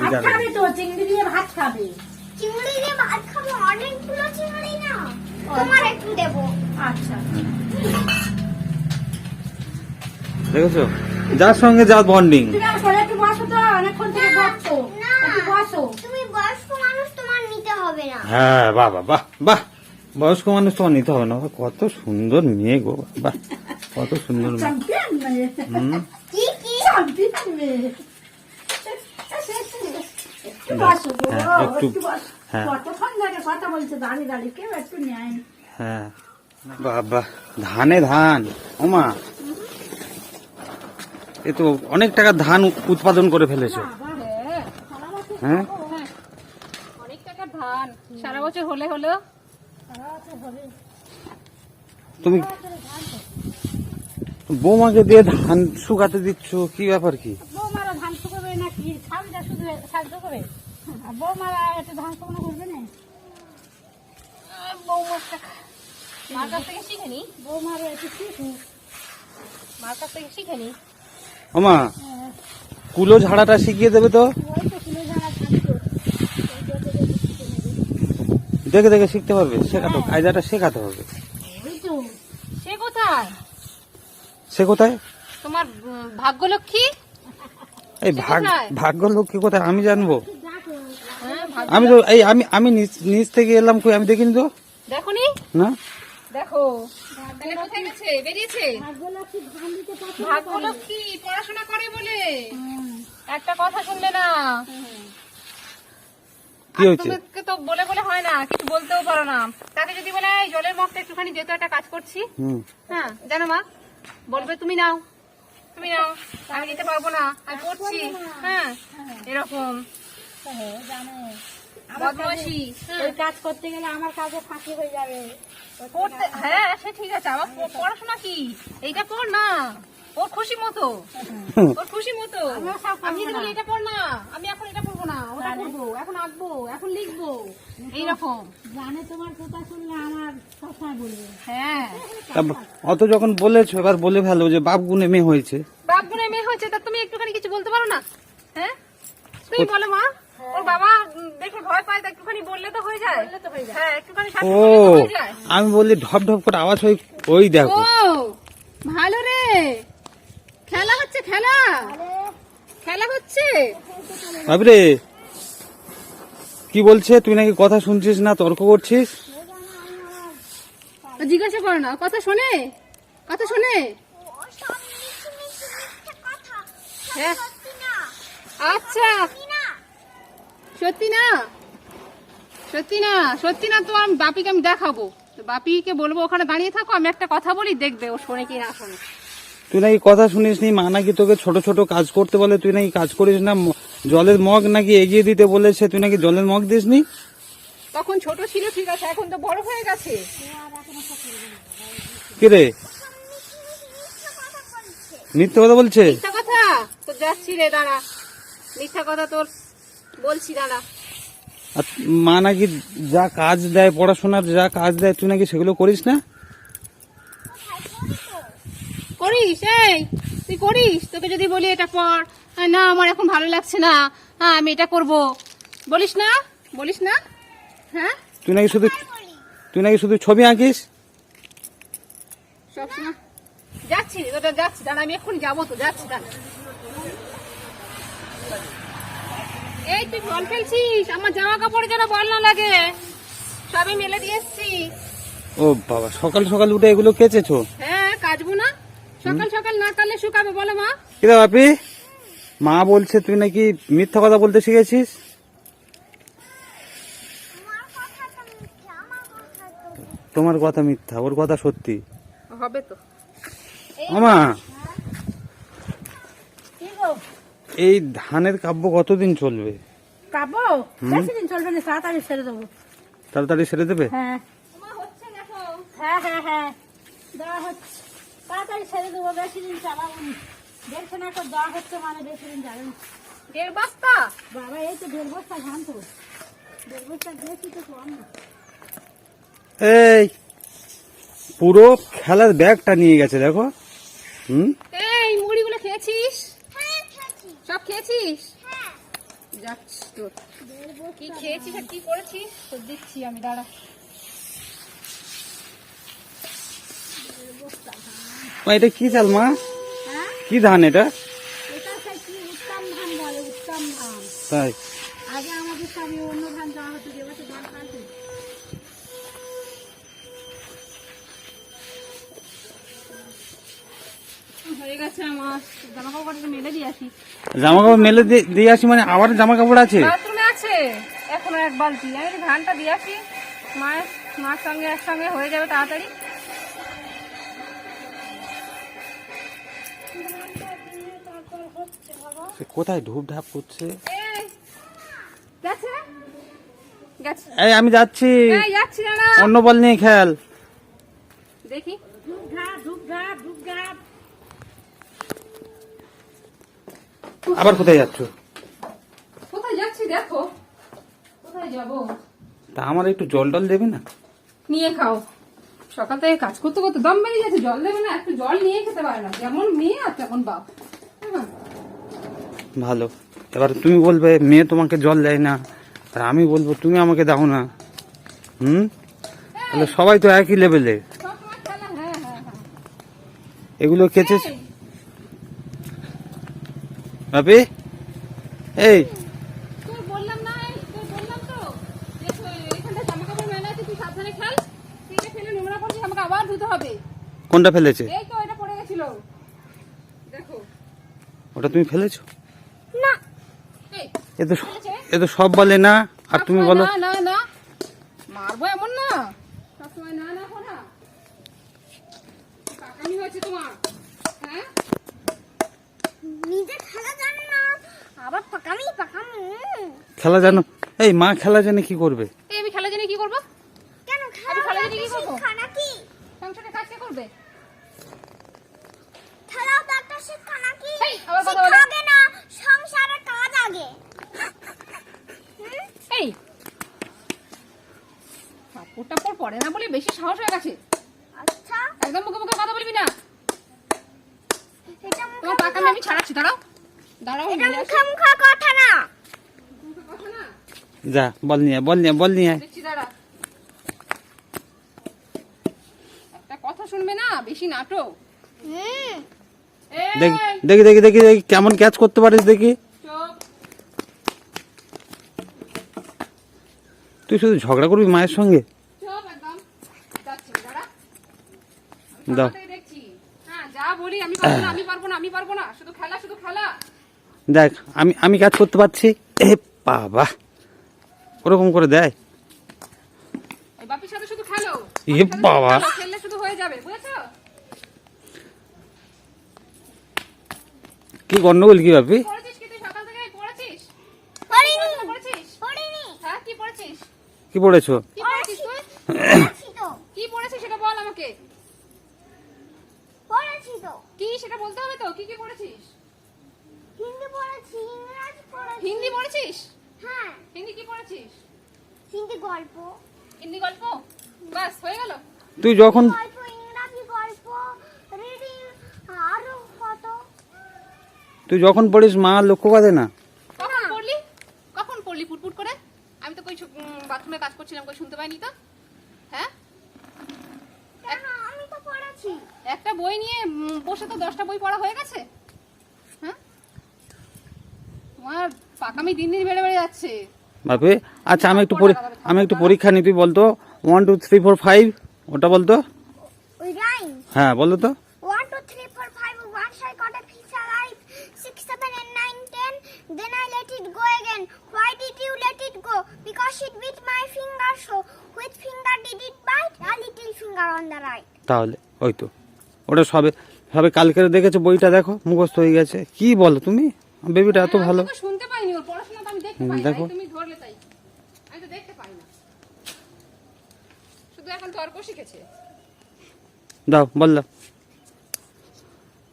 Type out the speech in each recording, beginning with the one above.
ভাত বিকালে খাবে তো চিংড়ি দিয়ে ভাত খাবে। চিংড়ি দিয়ে ভাত খাব অনেকগুলো চিংড়ি না। তোমার একটু দেবো। আচ্ছা। দেখেছ? যার সঙ্গে যার বন্ডিং হ্যাঁ বাহ বাহ বাহ বয়স্ক মানুষ তোমার নিতে হবে না কত সুন্দর মেয়ে গো বাহ কত সুন্দর মেয়ে। একটু নেয় হ্যাঁ বাবা ধানে ধান ওমা। এ তো অনেক টাকা ধান উৎপাদন করে ফেলেছো। হ্যাঁ? অনেক টাকার ধান সারা বছর হলে হলো। তুমি বৌমাকে দিয়ে ধান শুকাতে দিচ্ছ কি ব্যাপার কি বৌমারা ধান শুকাবে নাকি ছাউলটা শুধু সাহায্য করে? আর বৌমারা একটু ধান করবে না? মার কাছ থেকে শিখে নি? একটু শিখু। মার কাছ থেকে শিখে নি? ওমা কুলো ঝাড়াটা শিখিয়ে দেবে তো? দেখে দেখে শিখতে পারবে শেখাতে কায়দাটা শেখাতে হবে। সে কোথায়? সে কোথায়? তোমার ভাগ্যলক্ষ্মী? এই ভাগ কোথায়? ভাগ্য লক্ষ্মী কোথায়? আমি জানব। হ্যাঁ আমি তো এই আমি আমি নিচ নিচ থেকে এলাম কই? আমি দেখিনি তো। দেখোনি? না? দেখো। তাহলে কোথায় গেছে? বেরিয়েছে? ভাগ্যলক্ষ্মী পড়াশোনা করে বলে। একটা কথা শুনলে না। কি আর হয়েছে? তো বলে বলে হয় না কিছু বলতেও পারো না। তাকে যদি বলে জলের মগটা একটুখানি যেহেতু একটা কাজ করছি। হ্যাঁ জানো মা বলবে তুমি নাও। তুমি নাও আমি নিতে পারব না আমি পড়ছি। হ্যাঁ এরকম। বদমাসি হ্যাঁ। ওই কাজ করতে গেলে আমার কাজে ফাঁকি হয়ে যাবে। হ্যাঁ সে ঠিক আছে আমার পড়াশোনা কি? এইটা পড় না। ওর খুশি মতো। ওর খুশি মতো। আমি যদি বলি এটা পড় না। আমি এখন এটা পড়ব না। ওটা পড়ব এখন আঁকবো এখন লিখব। এইরকম। জানে তোমার কথা শুনলে আমার কথা বলবে হ্যাঁ। অত যখন বলেছ এবার বলে ভালো যে বাপ গুনে মেয়ে হয়েছে। বাপ গুনে মেয়ে হয়েছে তা তুমি একটুখানি কিছু বলতে পারো না? হ্যাঁ? তুমি বলো মা। ওর বাবা দেখে ভয় পায় তা একটুখানি বললে তো হয়ে যায়। হ্যাঁ হয়ে যায়। আমি বলি ঢপ ঢপ করে আওয়াজ হয় ওই দেখো। ভালো রে। হচ্ছে খেলা? খেলা হচ্ছে? বাবরে কি বলছে? তুই নাকি কথা শুনছিস না? তর্ক করছিস? জিজ্ঞাসা করো না কথা শোনে? কথা শোনে? হ্যাঁ। আচ্ছা। সত্যি না? সত্যি না? সত্যি না সত্যি না তো আমি বাপিকে আমি দেখাবো। তো বাপিকে বলব ওখানে দাঁড়িয়ে থাকো আমি একটা কথা বলি দেখবে ও শোনে কি না শোনে তুই নাকি কথা শুনিস নি? মা নাকি তোকে ছোট ছোট কাজ করতে বলে তুই নাকি কাজ করিস না? জলের মগ নাকি এগিয়ে দিতে বলেছে তুই নাকি জলের মগ দিস নি? তখন ছোট ছিল ঠিক আছে এখন তো বড় হয়ে গেছে। কিরে মিথ্যে কথা বলছে? মিথ্যা কথা? তো যাচ্ছি রে দাঁড়া। মিথ্যা কথা তোর বলছি দাঁড়া। মা নাকি যা কাজ দেয় পড়াশোনার যা কাজ দেয় তুই নাকি সেগুলো করিস না? করিস? এই তুই করিস? তোকে যদি বলি এটা আহ, না আমার এখন ভালো লাগছে না। হ্যাঁ আমি এটা করব। বলিস না? বলিস না? হ্যাঁ? তুই নাকি শুধু তুই নাকি শুধু ছবি আঁকিস? সব সময় যাচ্ছি তোটা যাচ্ছি দাঁড়া আমি এক্ষুনি যাব তো যাচ্ছি দাঁড়া। এই তুই বল ফেলছিস? আমার জামা কাপড়ে যেন বল না লাগে। সবই মেলে দিয়ে এসছি। ও বাবা সকাল সকাল উঠে এগুলো কেচেছো? হ্যাঁ কাচবো না। সকাল সকাল না কাটলে শুকাবে বলো মা। কিরে বাপি? মা বলছে তুই নাকি মিথ্যা কথা বলতে শিখেছিস? আমার কথা তো মিথ্যে আমার কথা তো তোমার কথা মিথ্যা ওর কথা সত্যি। হবে তো। আমা এই ধানের কাব্য কতদিন চলবে? কাবো বেশি দিন চলবে না তাড়াতাড়ি ছেড়ে দেবো। তাড়াতাড়ি সেরে দেবে? হ্যাঁ। মা হচ্ছে দেখো। হ্যাঁ হ্যাঁ হ্যাঁ। দেওয়া হচ্ছে। তাড়াতাড়ি ছেড়ে দেবো বেশি দিন চালাবো দেখছে না তো দেওয়া হচ্ছে মানে বেশি দিন যাবে না। দেড় বস্তা? বাবা এই তো দেড় বস্তা ধান তো। দেড় বস্তা বেশি তো কম না। এই পুরো খেলার ব্যাগটা নিয়ে গেছে দেখো। হুম? এই মুড়িগুলো খেয়েছিস? হ্যাঁ সব খেয়েছিস? হ্যাঁ যাচ্ছি। কি খেয়েছিস আর কি করেছিস? তো দিচ্ছি আমি দাঁড়া। মা, এটা কি চাল মা? হ্যাঁ? কি ধান এটা? তাই। আগে আমাদের সবই অন্য ধান দেওয়া হতো যে বছর ধান কাটে গেছে জামা কাপড় মেলে দিয়ে আসি। মানে আবার জামা কাপড় আছে আছে। এখনও এক বালতি। আমি ধানটা দিয়ে আসি। মায়ের মার সঙ্গে একসঙ্গে হয়ে যাবে তাড়াতাড়ি। সে কোথায় ধূপ ধাপ করছে? এই, আমি যাচ্ছি। অন্য বল নিয়ে খেয়াল দেখি। আবার কোথায় যাচ্ছ? কোথায় যাচ্ছি দেখো। কোথায় যাব? তা আমার একটু জল টল দেবে না? নিয়ে খাও। সকাল থেকে কাজ করতে করতে দম বেরিয়ে যাচ্ছে জল দেবে না একটু জল নিয়ে খেতে পারে না। যেমন মেয়ে আর তেমন বাপ। হ্যাঁ। ভালো। এবার তুমি বলবে মেয়ে তোমাকে জল দেয় না। আর আমি বলব তুমি আমাকে দাও না। হুম? তাহলে সবাই তো একই লেভেলে এগুলো কেচে বাপি এই। কোনটা ফেলেছে? ওটা তুমি ফেলেছো? এ তো এ তো সব বলে না আর তুমি বলো। না না না মারবো এমন না। সবসময় না না করা কাকামি হয়েছে তোমার। হ্যাঁ? নিজে খেলা জানো না আবার পাকামি পাকামু। খেলা জানো? এই মা খেলা জানে কি করবে? এই আমি খেলা জানি কি করব? কেন খেলা খেলা জানি কি করব? শিক্ষা নাকি সংসারে কাজ কে করবে খেলাও তো একটা শিক্ষা নাকি এই, আবার কথা শিক্ষা বলে। আগে না সংসারে কাজ আগে হুম? এই কাপড় টাপড় পরে না বলে বেশি সাহস হয়ে গেছে। আচ্ছা। একদম মুখে মুখে কথা বলবি না। এটা তোমার মুখে টাকা আমি ছাড়াচ্ছি দাঁড়াও। দাঁড়াও এটা মুখে মুখে কথা না। যা বল নিয়ে বল নিয়ে বল নিয়ে আয়। দাঁড়া। একটা কথা শুনবে না? বেশি নাটক। দেখি দেখি দেখি দেখি দেখি কেমন ক্যাচ করতে পারিস দেখি। তুই শুধু ঝগড়া করবি মায়ের সঙ্গে চুপ একদম। যাচ্ছি, দাঁড়া। আমি দাও। সকাল থেকে দেখছি। হ্যাঁ, যা বলি আমি পারব না, আমি পারব না, আমি পারব না। শুধু খেলা, শুধু খেলা। দেখ আমি আমি কাজ করতে পারছি। এ বাবা। ওরকম করে দেয়। ওই বাপির সাথে শুধু খেলো। এ বাবা। হয়ে কি গন্ডগোল কি বাপি? পড়েছিস কি তুই সকাল থেকে? পড়েছিস? পড়িনি পড়াশোনা করেছিস? পড়িনি হ্যাঁ, কি পড়েছিস? কি পড়েছো কি পড়েছিস তুই? পড়েছি তো কি পড়েছিস সেটা বল আমাকে। পড়েছি তো কি সেটা বলতে হবে তো? কি কি পড়েছিস? হিন্দি পড়েছি ইংরাজি পড়েছি হিন্দি পড়েছিস? হ্যাঁ হিন্দি কি পড়েছিস? হিন্দি গল্প হিন্দি গল্প? বাস, হয়ে গেল? তুই যখন গল্প ইংরাজি গল্প রিডিং আরও কত তুই যখন পড়িস মা লক্ষ্য করে না কখন পড়লি কখন পড়লি পুটপুট করে আমি তো কই বাথরুমে কাজ করছিলাম কই শুনতে পাইনি তো হ্যাঁ পড়েছি একটা বই নিয়ে বসে তো দশটা বই পড়া হয়ে গেছে? হ্যাঁ? তোমার পাকামি দিন দিন বেড়ে বেড়ে যাচ্ছে। বাপি আচ্ছা আমি একটু আমি একটু পরীক্ষা নিই তুই বলতো? One two three four five ওটা বলতো? হ্যাঁ বলো তো। One two three four five once I caught a fish alive six seven and nine ten then I let it go again why did you let it go because it bit my finger so which finger did bite a little finger on right তাহলে ওই তো ওটা সবে সবে কালকের দেখেছ বইটা দেখো মুখস্থ হয়ে গেছে। কি বলো তুমি? বেবিটা এত ভালো। দেখো। এই তুমি ধরলে তাই। আমি তো দেখতে পাই না। শুধু এখন তর্ক শিখেছে দাও বললাম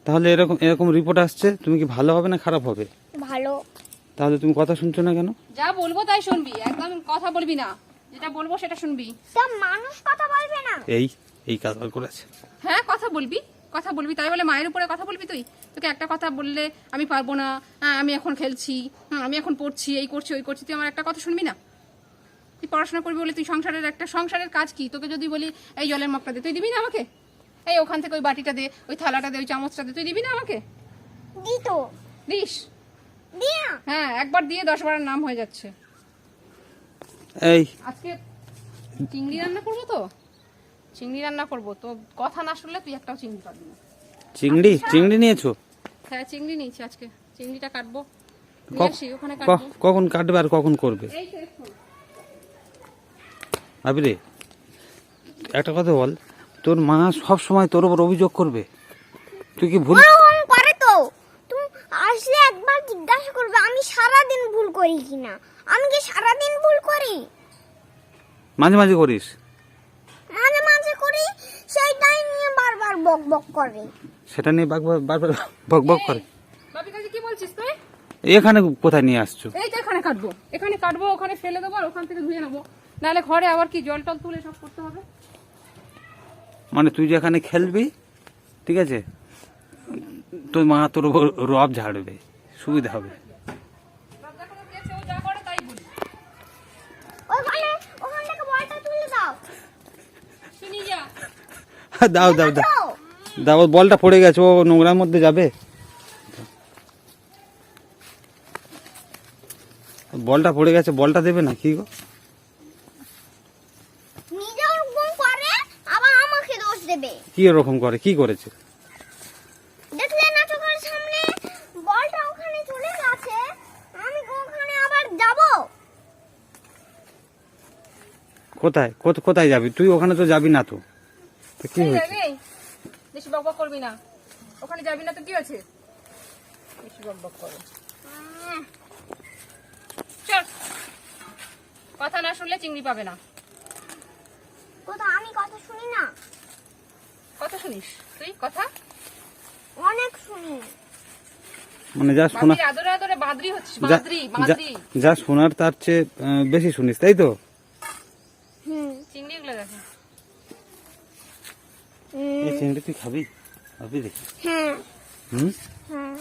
তাহলে এরকম এরকম রিপোর্ট আসছে তুমি কি ভালো হবে না খারাপ হবে? ভালো। তাহলে তুমি কথা শুনছো না কেন? যা বলব তাই শুনবি একদম কথা বলবি না। যেটা বলব সেটা শুনবি। তা মানুষ কথা বলবে না। এই। এই কাজ করেছে। হ্যাঁ কথা বলবি কথা বলবি। তাই বলে মায়ের উপরে কথা বলবি তুই? তোকে একটা কথা বললে আমি পারব না। হ্যাঁ, আমি এখন খেলছি হুম, আমি এখন পড়ছি এই করছি ওই করছি। তুই আমার একটা কথা শুনবি না? তুই পড়াশোনা করবি বলে তুই সংসারের একটা সংসারের কাজ কি? তোকে যদি বলি এই জলের মগটা দে। তুই দিবি না আমাকে? এই ওখান থেকে ওই বাটিটা দে ওই থালাটা দে ওই চামচটা দে তুই দিবি না আমাকে? দিত। দিস। দিয়া। হ্যাঁ একবার দিয়ে দশ বারের নাম হয়ে যাচ্ছে। এই। আজকে চিংড়ি রান্না করব তো? চিংড়ি রান্না করব তো কথা না শুনলে তুই একটাও চিংড়ি পাবি না। চিংড়ি? চিংড়ি নিয়েছো? হ্যাঁ চিংড়ি নিয়েছি আজকে। চিংড়িটা কাটবো। ওখানে ক- কাটবো। কখন কাটবে আর কখন করবে? এই তো একটা কথা বল তোর মা সব সময় তোর উপর অভিযোগ করবে। তুই কি ভুল করে তো। তুমি আসলে একবার জিজ্ঞাসা করবে আমি সারাদিন ভুল করি কিনা? আমি কি সারাদিন ভুল করি? মাঝে মাঝে করিস। সেইটাই নিয়ে বারবার বক বক করে। সেটা নিয়ে বারবার বারবার বক বক করে। বাপি কাছে কি বলছিস তুই? এখানে কোথায় নিয়ে আসছো? এই তো এখানে কাটবো। এখানে কাটবো ওখানে ফেলে দেবো আর ওখান থেকে ধুয়ে নেব। নাহলে ঘরে আবার কি জল টল তুলে সব করতে হবে? মানে তুই যেখানে খেলবি ঠিক আছে তোর মা তোর রব ঝাড়বে সুবিধা হবে সব দেখা তো গেছে, ও যা করে তাই বলি ওখানে ওখান থেকে বলটা তুলে দাও শুনি যা দাও দাও দাও। দাও বলটা পড়ে গেছে ও নোংরার মধ্যে যাবে। বলটা পড়ে গেছে বলটা দেবে না কি গো? কি এরকম করে কি করেছে? কোথায়? কোথ- কোথায় যাবি? তুই ওখানে তো যাবি না তো। তো কি হয়েছে? বেশি বক বক করবি না। ওখানে যাবি না তো কি আছে বেশি বক বক করো চল। কথা না শুনলে চিংড়ি পাবে না। কোথা আমি কথা শুনি না। কথা শুনিস? তুই কথা? অনেক শুনি। মানে যা শোনা আদরে আদরে বাদরি হচ্ছিস বাদরি বাদরি। যা শোনার তার চেয়ে বেশি শুনিস তাই তো? হুম। চিংড়ি গুলো দেখো। এই চিংড়ি তুই খাবি? খাবি দেখি। হ্যাঁ। হুম? হ্যাঁ।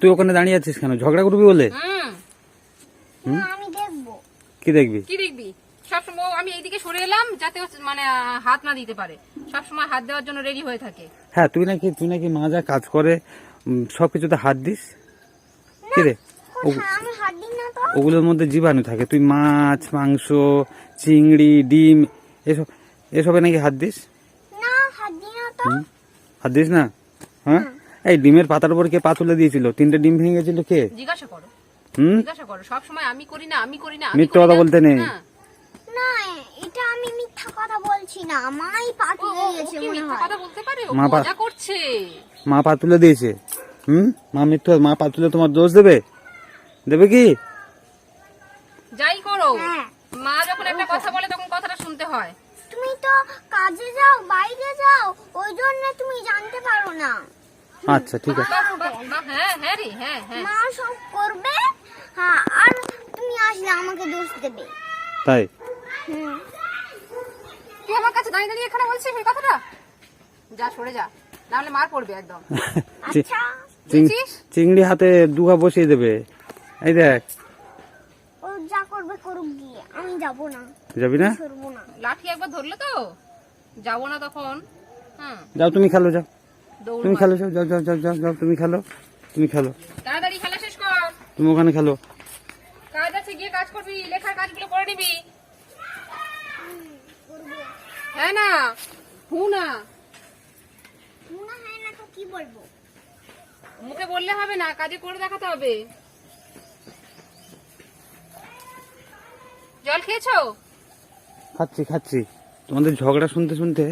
তুই ওখানে দাঁড়িয়ে আছিস কেন? ঝগড়া করবি বলে? কি দেখবি? কি দেখবি? সবসময় আমি এইদিকে সরে এলাম যাতে মানে হাত না দিতে পারে। সবসময় হাত দেওয়ার জন্য রেডি হয়ে থাকে। হ্যাঁ তুই নাকি তুই নাকি মা যা কাজ করে সব কিছুতে হাত দিস? কি রে? তো। ওগুলোর মধ্যে জীবাণু থাকে। তুই মাছ মাংস চিংড়ি ডিম এসব এসবে নাকি হাত দিস? না হাত দিস না? হ্যাঁ? এই ডিমের পাতার উপর কে পা তুলে দিয়েছিল? তিনটে ডিম ভেঙেছিল কে? জিজ্ঞাসা করো। হুম? জিজ্ঞাসা করো। সবসময় আমি করি না আমি করি না আমি মিথ্যে কথা বলতে নেই। না। এটা আমি মিথ্যা কথা বলছি না। মাই পা তুলে ও- ও দিয়েছে মনে হয়। কথা বলতে পারে? ও মা পা- মজা করছে। মা পা তুলে দিয়েছে। হুম? মা মিথ্যে মা পা তুলে তোমার দোষ দেবে? দেবে কি? যাই করো। হ্যাঁ। মা যখন একটা কথা বলে তখন কথাটা শুনতে হয়। তুমি তো কাজে যাও বাইরে যাও ওই জন্য তুমি জানতে পারো না। আচ্ছা ঠিক আছে। বাহ, বাহ, বাহ, হ্যাঁ হ্যাঁ রে হ্যাঁ হ্যাঁ। মা সব করবে? হ্যাঁ আর তুমি আসলে আমাকে দোষ দেবে। তাই? হুম। তুই আমার কাছে দাঁড়িয়ে দাঁড়িয়ে এখানে বলছিস এই কথাটা? যা সরে যা। নাহলে মার পড়বে একদম। আচ্ছা। চিংড়ি হাতে দুঘা বসিয়ে দেবে। এই দেখ। ও যা করবে করুক গিয়ে আমি যাব না। যাবি না? লাঠি একবার ধরলে তো? যাব না তখন। হ্যাঁ। যাও তুমি খেলো যাও। তুমি খেলো যাও যাও যাও যাও যাও তুমি খেলো তুমি খেলো। তাড়াতাড়ি খেলা শেষ কর। তুমি ওখানে খেলো। কাজ আছে গিয়ে কাজ করবি লেখার কাজগুলো করে নিবি। হ্যাঁ না হু না। মনে হয় না তো কি বলব? মুখে বললে হবে না কাজে করে দেখাতে হবে। জল খেয়েছো? খাচ্ছি খাচ্ছি। তোমাদের ঝগড়া শুনতে শুনতে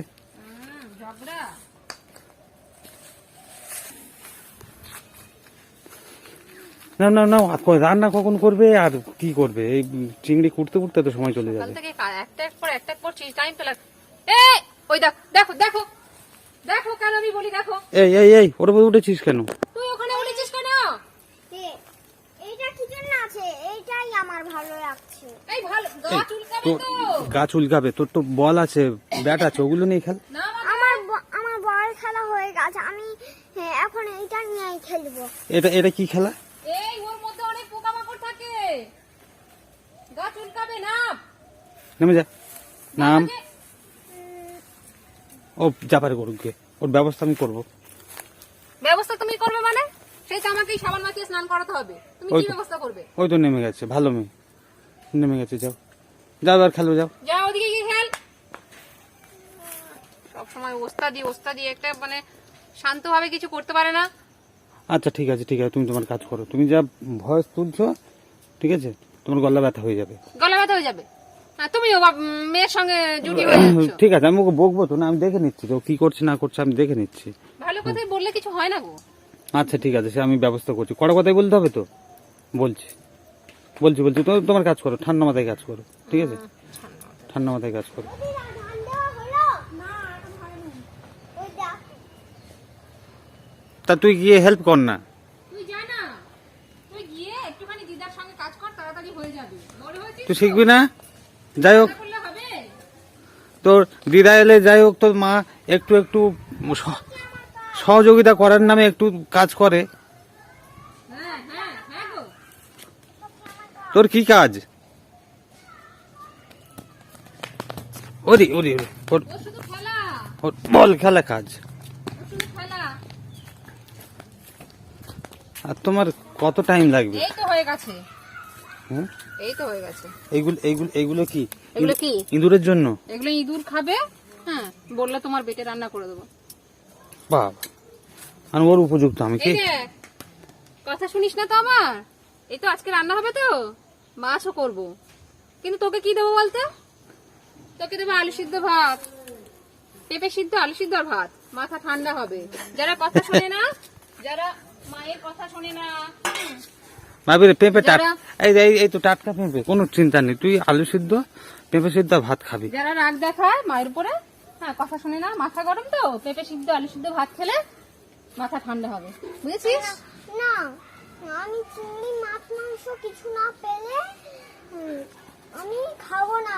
না না না রান্না কখন করবে আর কি করবে? এই চিংড়ি কুটতে কুটতে তো সময় চলে যাবে। দেখো দেখো দেখো কেন আমি বলি দেখো। এই এই এই ওর উপর উঠেছিস কেন? তুই আমার ভালো লাগছে। এই ভালো তো তোর তো বল আছে ব্যাটা আছে ওগুলো নিয়ে খেল। আমার আমার বল খেলা হয়ে গেছে আমি এখন এইটা নিয়ে খেলব। এটা এটা কি খেলা? এই ওর মধ্যে অনেক থাকে। না নেমে। যা। নাম ও যাবার গরুকে। ওর ব্যবস্থা আমি করব। ব্যবস্থা তুমি করবে মানে? সেই সাবান মাখিয়ে স্নান করাতে হবে। তুমি ওই কি তো। ব্যবস্থা করবে? ওই তো নেমে গেছে ভালো মেয়ে। নেমে গেছে যাও। যাও আর যাও। ওদিকে গিয়ে খেল। সব সময় ওস্তাদি ওস্তাদি একটা মানে শান্তভাবে কিছু করতে পারে না। আচ্ছা ঠিক আছে ঠিক আছে তুমি তোমার কাজ করো। তুমি যা ভয়েস তুলছো ঠিক আছে তোমার গলা ব্যথা হয়ে যাবে। গলা ব্যথা হয়ে যাবে? হ্যাঁ বাপ- মেয়ের সঙ্গে জুটি হয়ে ঠিক আছে আমি ওকে বকবো তো না আমি দেখে নিচ্ছি তো কি করছে না করছে আমি দেখে নিচ্ছি। ভালো কথাই বললে কিছু হয় না গো। আচ্ছা ঠিক আছে সে আমি ব্যবস্থা করছি। কড়া কথাই বলতে হবে তো? বলছি। বলছি বলছি তো তোমার কাজ করো ঠান্ডা মাথায় কাজ করো ঠিক আছে? ঠান্ডা মাথায় কাজ করো। তা তুই গিয়ে হেল্প কর না। তুই শিখবি না? যাই হোক। তোর দিদা এলে যাই হোক তোর মা একটু একটু সহযোগিতা করার নামে একটু কাজ করে। তোর কি কাজ? ওরে ওরে ওরে, বল খেলা কাজ। আর তোমার কত টাইম লাগবে? এই তো হয়ে গেছে। হুম? এই তো হয়ে গেছে। এইগুলো এইগুলো এইগুলো কি? এগুলো কি? ইঁদুরের জন্য? এগুলো ইঁদুর খাবে হ্যাঁ বললে তোমার বেটে রান্না করে দেবো। বাবা আর ওর উপযুক্ত আমি কি? কথা শুনিস না তো আমার? এই তো আজকে রান্না হবে তো। মাছও করব। কিন্তু তোকে কি দেবো বলতে? তোকে দেবো আলু সিদ্ধ ভাত। পেঁপে সিদ্ধ আলু সিদ্ধ আর ভাত। মাথা ঠান্ডা হবে। যারা কথা শোনে না যারা মায়ের কথা শোনে না। হুম, পেঁপে টাট এই যে, এই- এই তো টাটকা পেঁপে কোনো চিন্তা নেই। তুই আলু সিদ্ধ পেঁপে সিদ্ধ ভাত খাবি। যারা রাগ দেখায় মায়ের উপরে হ্যাঁ কথা শুনে না মাথা গরম তো পেঁপে সিদ্ধ আলু সিদ্ধ ভাত খেলে মাথা ঠান্ডা হবে। বুঝেছিস? না আমি চিংড়ি মাছ মাংস কিছু না পেলে আমি খাব না।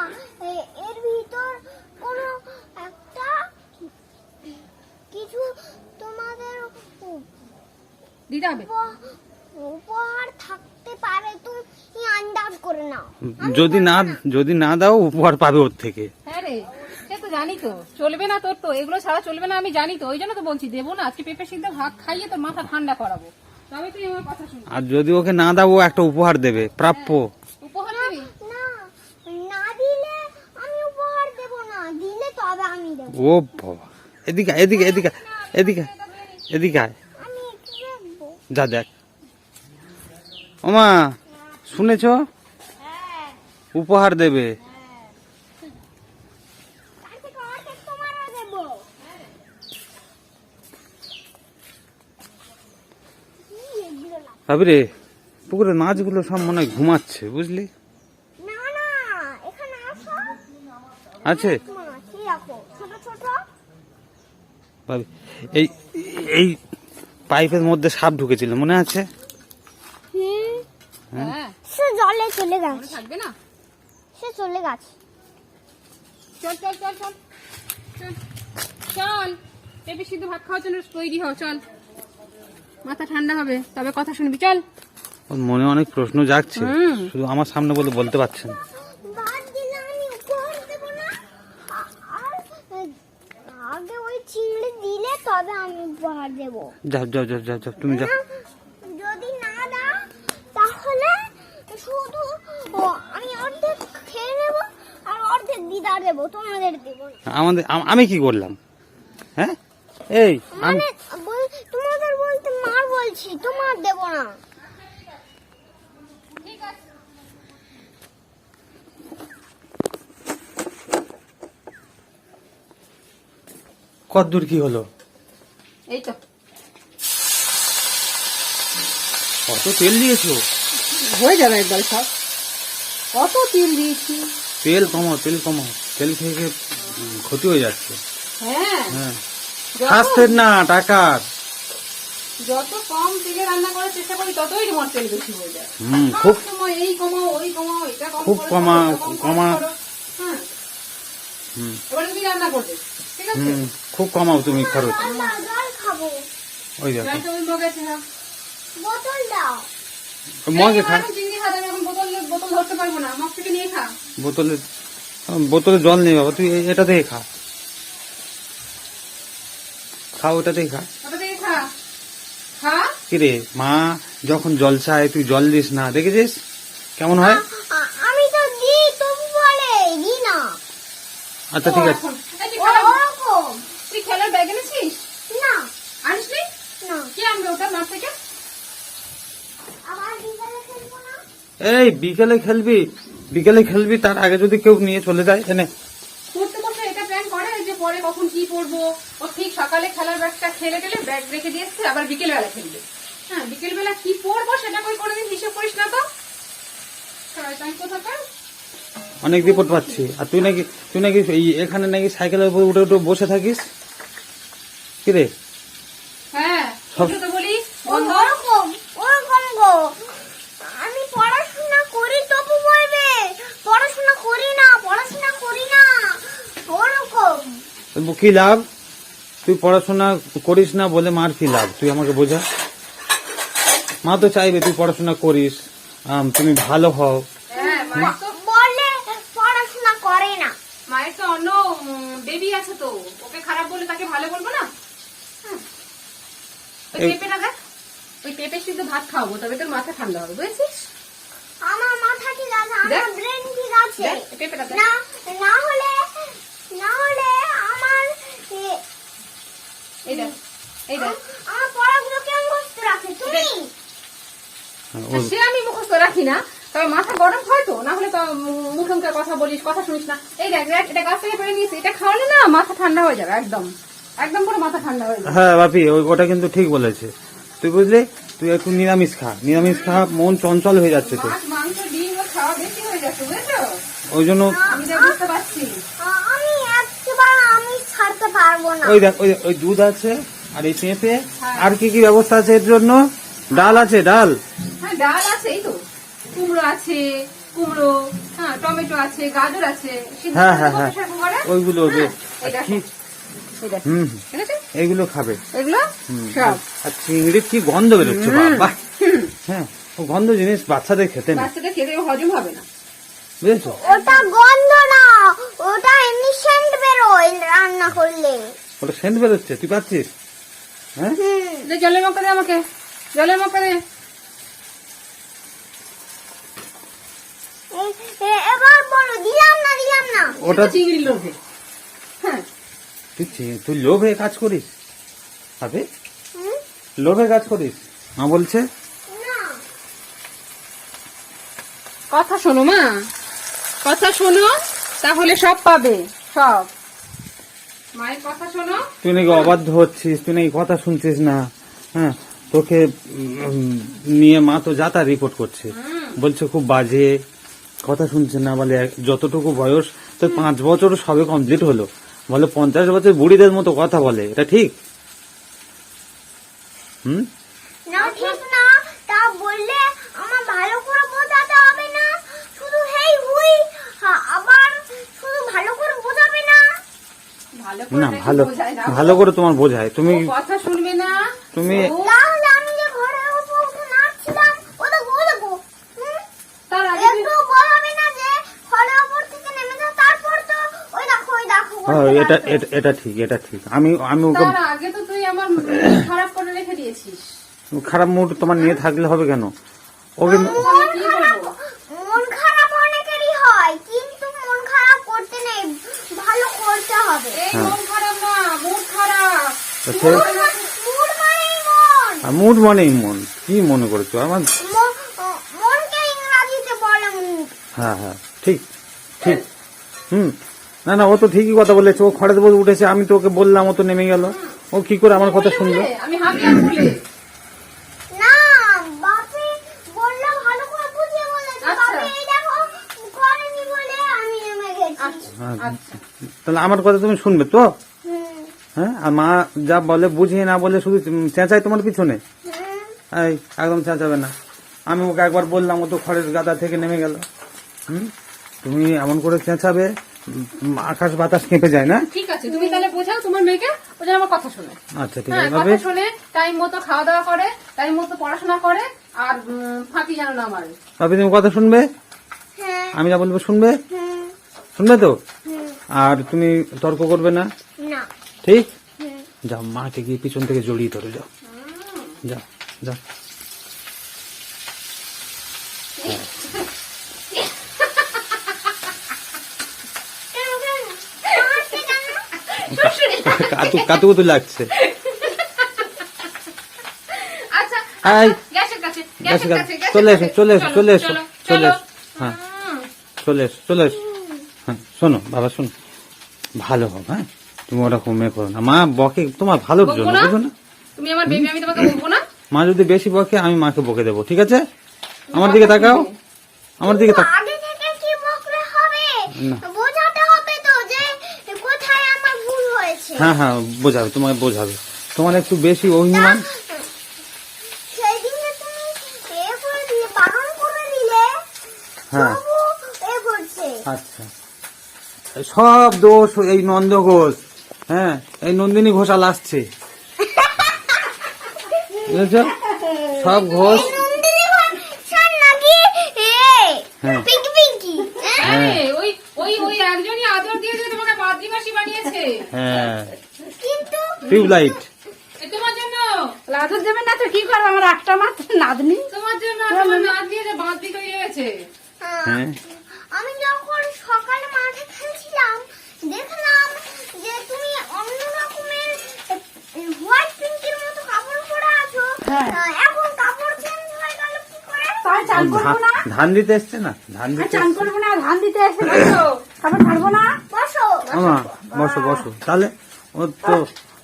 এর ভিতর কোনো একটা কিছু তোমাদের দিতে হবে। উপহার থাকতে পারে তুমি আন্দাজ করে নাও। যদি না। যদি না দাও উপহার পাবে ওর থেকে। হ্যাঁ রে। তো জানি তো। চলবে না তোর তো। এগুলো ছাড়া চলবে না আমি জানি তো। ওই জন্য তো বলছি দেবো না। আজকে পেঁপে সিদ্ধ ভাত খাইয়ে তোর মাথা ঠান্ডা করাবো। তবে তুই আমার কথা শুনবি। আর যদি ওকে না দাও একটা উপহার দেবে। প্রাপ্য। উপহার দিবি? না না দিলে আমি উপহার দেব না। দিলে তবে আমি দেব। ও বাবা। এদিকে এদিকে এদিকে এদিকে এদিকে আয়। আমি একটু দেখব। যা দেখ। ওমা শুনেছ? হ্যাঁ। উপহার দেবে তার থেকে অর্ধেক তোমারও দেবো কি লাগ- পুকুরের মাছগুলো সব মনে হয় ঘুমাচ্ছে বুঝলি? না না এখানে আসো। আছে? এই রাখো ছোট ছোট। ভাবি এই এই পাইপের মধ্যে সাপ ঢুকেছিল মনে আছে? হ্যাঁ। সে জলে চলে গেছে। থাকবে না? সে চলে গেছে। চল চল চল চল চল চল। পেঁপে সিদ্ধ ভাত খাওয়ার জন্য তৈরি হও চল। মাথা ঠান্ডা হবে তবে কথা শুনবি চল। ওর মনে অনেক প্রশ্ন জাগছে। শুধু আমার সামনে বলে বলতে পারছে না। আমি উপহার দেব না? আ- আর এ, আগে ওই চিংড়ি দিলে তবে আমি উপহার দেব। যাও যাও যাও যাও যাও তুমি যাও। যদি না দাও তাহলে শুধু আমি অর্ধেক খেয়ে নেব আর অর্ধেক দিদা দেবো তোমাদের দেবো। আমাদের আমি কি করলাম? হ্যাঁ? এই আমি মানে বল- তোমাদের বলতে মার বলছি তোমার দেবো না। ঠিক আছে কতদূর কি হলো? এই তো। কত তেল দিয়েছ? হয়ে যাবে একবার সব। কত তেল দিয়েছি? তেল কমাও তেল কমাও তেল খেয়ে খেয়ে ক্ষতি হয়ে যাচ্ছে। হ্যাঁ। হ্যাঁ। স্বাস্থ্যের না টাকার। যত কম তেলে রান্না করার চেষ্টা করি ততই তোমার তেল বেশি হয়ে যায়। হুম খুব সময় এই কমাও ওই কমাও এটা কম খুব কমা- কমা-। হ্যাঁ। হুম। এবার তুমি রান্না করবে ঠিক আছে? হুম খুব কমাও তুমি খরচ খাব। ওই দেখো। বোতল দাও। মগে খা বোতল বোতল ধরতে পারব না। মগ থেকে নিয়ে খা। বোতলে বোতলে জল নেই বাবা তুই এ- এটা থেকে খা। খা ওটা থেকে খা ওটা থেকে খা খা। কিরে মা যখন জল চায় তুই জল দিস না দেখেছিস? কেমন হয়? আমি তো দিই তবু বলে দি না। আচ্ছা ঠিক আছে। এই তুই খেলার- ব্যাগ এনেছিস? না। আনিসনি? না। কি আনবে ওটা মাঠ থেকে? আবার বিকালে খেলব না? এই বিকেলে খেলবি। বিকেলে খেলবি তার আগে যদি কেউ নিয়ে চলে যায় এনে পড়তে বসে এটা প্ল্যান করে যে পরে কখন কি পড়ব ও ঠিক সকালে খেলার ব্যাগটা খেলে গেলে ব্যাগ রেখে দিয়ে এসছে আবার বিকেল বেলা খেলবে। হ্যাঁ বিকেল বেলা কি পড়ব সেটা কই কোনোদিন হিসেব করিস না তো? অনেক রিপোর্ট পাচ্ছি। আর তুই নাকি তুই নাকি এই এখানে নাকি সাইকেলের উপর উঠে উঠে বসে থাকিস? কিরে হ্যাঁ তো বলি ওরকম ওরকম গো আমি পড়াশোনা করি তবু বলবে পড়াশোনা করি না পড়াশোনা করি না ওরকম তো কি লাভ তুই পড়াশোনা করিস না বলে মার কি লাভ? তুই আমাকে বোঝা। মা তো চাইবে তুই পড়াশোনা করিস। তুমি ভালো হও। হ্যাঁ মায়ের তো বললে পড়াশোনা করে না। মায়ের তো অন্য বেবি আছে তো। ওকে খারাপ বলে তাকে ভালো বলব না? হুম। ওই দেখ ওই পেঁপে সিদ্ধ ভাত খাওয়াবো তবে তোর মাথা ঠান্ডা হবে বুঝেছিস? আমার মাথা ঠিক আছে আমার ব্রেন ঠিক আছে। পেঁপেটা না না হলে না এই দেখ আমার পড়াগুলো কেমন করতে রাখে? তুমি? হ্যাঁ, সে আমি মুখস্থ রাখি না। তবে মাথা গরম হয় তো না হলে তো মুখে মুখে কথা বলিস কথা শুনিস না। এই দেখ দেখ, এটা গাছ থেকে পেরে নিয়েছি। এটা খাওয়ালে না মাথা ঠান্ডা হয়ে যাবে একদম। একদম পুরো মাথা ঠান্ডা হয়ে যাবে। হ্যাঁ বাপি ওই ওটা কিন্তু ঠিক বলেছে। তুই বুঝলি? তুই একটু নিরামিষ খা। নিরামিষ খা মন চঞ্চল হয়ে যাচ্ছে তো মাংস ডিম খাওয়া বেশি হয়ে যাচ্ছে বুঝেছ? ওই জন্য আমি বুঝতে পারছি আ- আমি একেবারে আমি ছাড়তে পারব না ওই দেখ ওই ওই দুধ আছে আর এই পেঁপে। আর কি কি ব্যবস্থা আছে এর জন্য? ডাল আছে ডাল। হ্যাঁ ডাল আছে এই তো। কুমড়ো আছে কুমড়ো হ্যাঁ টমেটো আছে গাজর আছে। হ্যাঁ হ্যাঁ হ্যাঁ। ওইগুলো দেখো, হুম খাবে। এগুলো? সব। আর চিংড়ির কি গন্ধ বেরোচ্ছে বাবা। হ্যাঁ ও গন্ধ জিনিস বাচ্চাদের খেতে নেই। বাচ্চাদের খেতে হজম হবে না। বুঝেছ ওটা গন্ধ না ওটা এমনি সেন্ট রান্না করলে। ওটা সেন্ট বেরোচ্ছে তুই পাচ্ছিস? হ্যাঁ? হুম। দে, জলের দে আমাকে জলের মক্কা দে। এ- এ- এবার বলো দিলাম না দিলাম না? ওটা চিংড়ি লোভে। হ্যাঁ। তুই তুই লোভে কাজ করিস হবে লোভে কাজ করিস? মা বলছে? না। কথা শোনো মা কথা শোনো তাহলে সব পাবে সব। মায়ের কথা শোনো। তুই নাকি অবাধ্য হচ্ছিস তুই নাকি কথা শুনছিস না? হ্যাঁ তোকে নিয়ে মা তো যাতা রিপোর্ট করছে। বলছে খুব বাজে কথা শুনছে না বলে যতটুকু বয়স তো পাঁচ বছর সবে কমপ্লিট হলো। বলে পঞ্চাশ বছর বুড়িদের মতো কথা বলে এটা ঠিক? হুম? না ভালো ভালো করে তোমার বোঝায়। তুমি কথা শুনবে না? তুমি- হ্যাঁ, এটা- এটা ঠিক এটা ঠিক। আমি আমি ওকে আগে তো তুই আমার খারাপ করে রেখে দিয়েছিস। খারাপ মুড তোমার নিয়ে থাকলে হবে কেন? ওকে মন কি খারাপ বলব? মন খারাপ অনেকেরই হয় কিন্তু মন খারাপ করতে নেই ভালো করতে হবে। এই হ্যাঁ। মন খারাপ না মুড খারাপ। আচ্ছা। মুড মানেই মন। কি মনে করছ? আমার মনকে ইংরাজিতে বলে মুড। হ্যাঁ হ্যাঁ। ঠিক ঠিক। হুম। না না ও তো ঠিকই কথা বলেছে। ও খড়ে দেবো উঠেছে। আমি তো ওকে বললাম ও তো নেমে গেল। ও কি করে আমার কথা শুনলো? আমি বলে না বাপি বললে ভালো করে বুঝিয়ে বলেছে আচ্ছা। বাপি এই দেখো করেনি বলে আমি নেমে গেছি আচ্ছা হ্যাঁ, আচ্ছা তাহলে আমার কথা তুমি শুনবে তো? হ্যাঁ। আর মা যা বলে বুঝিয়ে না বলে শুধু চেঁচাই তোমার পিছনে? হুম। এই একদম চেঁচাবে না। আমি ওকে একবার বললাম ও তো খড়ের গাদা থেকে নেমে গেল। হুম? তুমি এমন করে চেঁচাবে আকাশ বাতাস কেঁপে যায় না? ঠিক আছে তুমি তাহলে বোঝাও তোমার মেয়েকে ও যেন আমার কথা শোনে। আচ্ছা ঠিক হ্যাঁ আছে কথা তবে শোনে টাইম মতো খাওয়া দাওয়া করে টাইম মতো পড়াশোনা করে আর ফাঁকি যেন না মারে। তবে তুমি কথা শুনবে? হ্যাঁ। আমি যা বলব শুনবে? হুম শুনবে তো? আর তুমি তর্ক করবে না? ঠিক? যাও মাকে গিয়ে পিছন থেকে জড়িয়ে ধরে যাও। যাও যাও। কাতু কাতু লাগছে। চলে এসো চলে এসো চলে এসো। চলে এসো। হ্যাঁ। চলে এসো চলে এসো। শোনো বাবা শোনো। ভালো হোক হ্যাঁ? তুমি ওরকম মেয়ে করো না। মা বকে তোমার ভালোর জন্য বুঝো না তুমি আমার বেবি আমি তোমাকে বলব না? মা যদি বেশি বকে আমি মাকে বকে দেবো ঠিক আছে? আমার দিকে তাকাও। আমার দিকে তাকাও আগে থেকে কি বকলে হবে? না। বোঝাতে হবে তো যে কোথায় আমার ভুল হয়েছে। হ্যাঁ হ্যাঁ বোঝাবে তোমাকে বোঝাবে। তোমার একটু বেশি অভিমান। হ্যাঁ। আচ্ছা। সব দোষ এই নন্দ ঘোষ। হ্যাঁ এই নন্দিনী ঘোষাল আসছে। বুঝেছ? সব ঘোষ। হ্যাঁ। পিঙ্কি পিঙ্কি। হ্যাঁ? আরে, ওই ওই ওই একজনই আদর দিয়ে দিয়ে তোমাকে বাদ্রিমাসি বানিয়েছে। হ্যাঁ। কিন্তু টিউবলাইট। তোমার জন্য। না তো কি করব? আমার একটা মাত্র তোমার জন্য দিয়ে হয়েছে। হ্যাঁ আমি যখন সকালে মাঠে খেলছিলাম দেখলাম যে তুমি অন্য রকমের হোয়াইট পিঙ্কের মতো কাপড় পরে আছো হ্যাঁ। আহ, এখন কাপড় চেঞ্জ হয়ে গেল কি করে তাই চান করব না? ধান দিতে এসছে না? ধান দিতে চান করব না ধান দিতে বসো। তারপর ছাড়বো না? বসো বসো। বসো তাহলে ও তো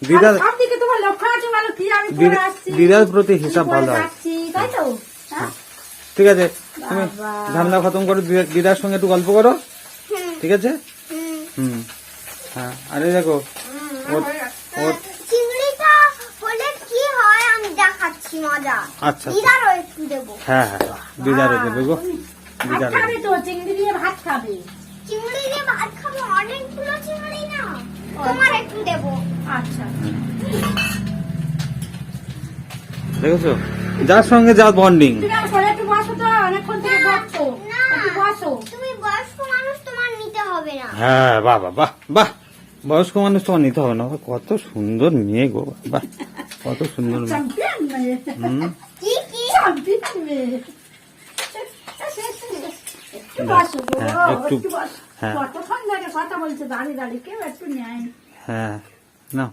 দিদার আর দিকে তোমার লক্ষ্য আছে ভালো কি আমি করে আসছি দিদার প্রতি হিসাব ভালো হয়। তাই তো? হ্যাঁ? ঠিক আছে তুমি। ঝামেলা খতম করো দিদা- দিদার সঙ্গে একটু গল্প করো। ঠিক আছে? হুম। হুম। হ্যাঁ আরে দেখো ওর ওর চিংড়িটা হলে কি হয় আমি দেখাচ্ছি মজা। আচ্ছা। দিদারও একটু দেবো। হ্যাঁ হ্যাঁ দিদারে দেবে গো খাবে তো চিংড়ি দিয়ে ভাত খাবে? চিংড়ি দিয়ে ভাত খাব অনেকগুলো চিংড়ি না। তোমার একটু দেবো। আচ্ছা। দেখেছ? যার সঙ্গে যার বন্ডিং একটু বসো তো অনেকক্ষণ থেকে না বসো। তুমি বয়স্ক মানুষ তোমার নিতে হবে না। হ্যাঁ বাহ বাহ বাহ বাহ। বয়স্ক মানুষ তোমার নিতে হবে না। কত সুন্দর মেয়ে গো বাহ কত সুন্দর মেয়ে। চ্যাম্পিয়ন মেয়ে হুম? কি কি চ্যাম্পিয়ন মেয়ে একটু হ্যাঁ। হ্যাঁ। হ্যাঁ। না।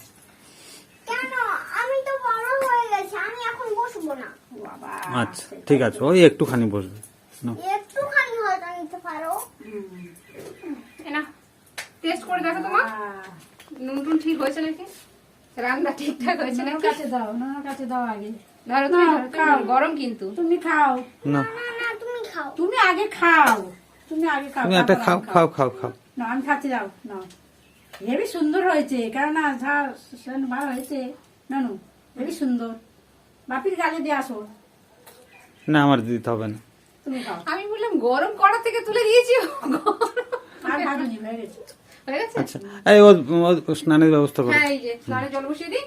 কেন? আমি তো বড় হয়ে গেছি আমি এখন বসবো না। বাবা আচ্ছা ঠিক আছে ওই একটুখানি বসবে। নাও। একটুখানি হয়তো নিতে পারো। না টেস্ট করে দেখো তোমার নুন টুন ঠিক হয়েছে নাকি? রান্না ঠিকঠাক হয়েছে নাকি? কাছে দাও ওনার কাছে দাও আগে। ধরো তুমি না, খাও। গরম কিন্তু। তুমি খাও। না। না না তুমি খাও। তুমি আগে খাও। তুমি আগে খাও তুমি একটা খাও খাও। খাও খাও না আমি খাচ্ছি যাও না হেবি সুন্দর হয়েছে কেননা যা সেন ভালো হয়েছে। নানু হেবি সুন্দর। বাপির গালে দিয়ে আসো। না আমার দিতে হবে না। তুমি খাও। আমি বললাম গরম কড়া থেকে তুলে দিয়েছি। আর ভাজুনি হয়ে গেছে। হয়ে গেছে? আচ্ছা। এই ও ও স্নানের ব্যবস্থা করো। হ্যাঁ এই যে স্নানের জল বসিয়ে দিই।